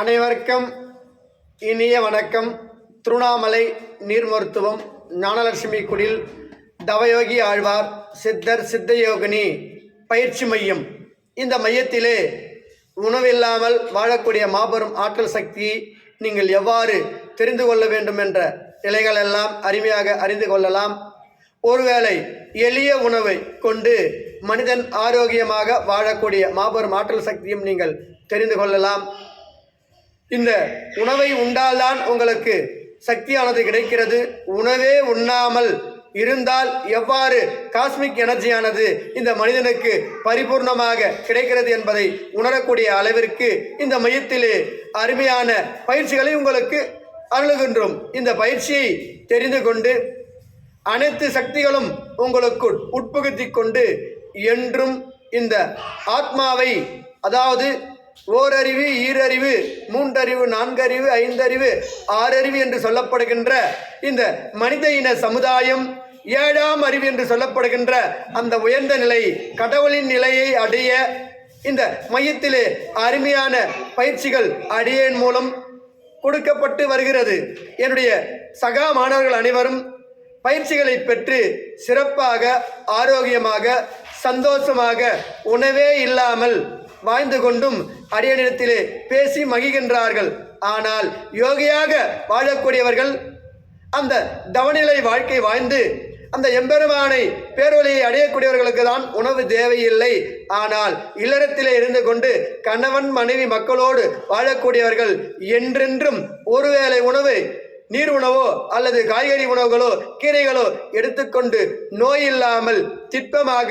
அனைவருக்கும் இனிய வணக்கம். திருவண்ணாமலை நீர் மருத்துவம் ஞானலட்சுமி குடில் தவயோகி ஆழ்வார் சித்தர் சித்தயோகினி பயிற்சி மையம். இந்த மையத்திலே உணவில்லாமல் வாழக்கூடிய மாபெரும் ஆற்றல் சக்தியை நீங்கள் எவ்வாறு தெரிந்து கொள்ள வேண்டும் என்ற நிலைகளெல்லாம் அருமையாக அறிந்து கொள்ளலாம். ஒருவேளை எளிய உணவை கொண்டு மனிதன் ஆரோக்கியமாக வாழக்கூடிய மாபெரும் ஆற்றல் சக்தியும் நீங்கள் தெரிந்து கொள்ளலாம். இந்த உணவை உண்டால்தான் உங்களுக்கு சக்தியானது கிடைக்கிறது. உணவே உண்ணாமல் இருந்தால் எவ்வாறு காஸ்மிக் எனர்ஜியானது இந்த மனிதனுக்கு பரிபூர்ணமாக கிடைக்கிறது என்பதை உணரக்கூடிய அளவிற்கு இந்த மையத்திலே அருமையான பயிற்சிகளை உங்களுக்கு அருளுகின்றோம். இந்த பயிற்சியை தெரிந்து கொண்டு அனைத்து சக்திகளும் உங்களுக்கு உட்புகுத்தி கொண்டு என்றும் இந்த ஆத்மாவை அதாவது ஓரறிவு ஈரறிவு மூன்றறிவு நான்கறிவு ஐந்தறிவு ஆறறிவு என்று சொல்லப்படுகின்ற இந்த மனித இன சமுதாயம் ஏழாம் அறிவு என்று சொல்லப்படுகின்ற அந்த உயர்ந்த நிலை கடவுளின் நிலையை அடைய இந்த மையத்திலே அருமையான பயிற்சிகள் அடியேன் மூலம் கொடுக்கப்பட்டு வருகிறது. என்னுடைய சகா மாணவர்கள் அனைவரும் பயிற்சிகளை பெற்று சிறப்பாக ஆரோக்கியமாக சந்தோஷமாக உணவே இல்லாமல் வாய்ந்து கொண்டும் அடியனிடத்திலே பேசி மகிழ்கின்றார்கள். ஆனால் யோகியாக வாழக்கூடியவர்கள் அந்த தவநிலை வாழ்க்கை வாழ்ந்து அந்த எம்பெருமானை பேரொலியை அடையக்கூடியவர்களுக்கு தான் உணவு தேவையில்லை. ஆனால் இல்லறத்திலே இருந்து கொண்டு கணவன் மனைவி மக்களோடு வாழக்கூடியவர்கள் என்றென்றும் ஒருவேளை உணவு நீர் உணவோ அல்லது காய்கறி உணவுகளோ கீரைகளோ எடுத்துக்கொண்டு நோய் இல்லாமல் திட்பமாக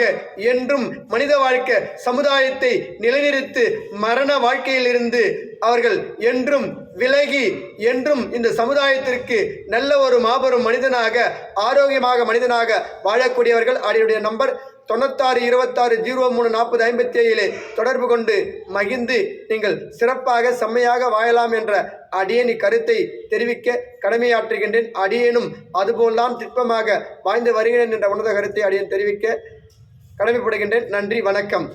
என்றும் மனித வாழ்க்கை சமுதாயத்தை நிலைநிறுத்து மரண வாழ்க்கையிலிருந்து அவர்கள் என்றும் விலகி என்றும் இந்த சமுதாயத்திற்கு நல்ல ஒரு மாபெரும் மனிதனாக ஆரோக்கியமாக மனிதனாக வாழக்கூடியவர்கள். அவருடைய நம்பர் தொண்ணூத்தாறு இருபத்தாறு ஜீரோ மூணு நாற்பது ஐம்பத்தி ஏழிலே தொடர்பு கொண்டு மகிழ்ந்து நீங்கள் சிறப்பாக செம்மையாக வாழலாம் என்ற அடியேனி கருத்தை தெரிவிக்க கடமையாற்றுகின்றேன். அடியேனும் அதுபோல்தான் திட்பமாக வாழ்ந்து வருகிறேன் என்ற உன்னத கருத்தை அடியேன் தெரிவிக்க கடமைப்படுகின்றேன். நன்றி வணக்கம்.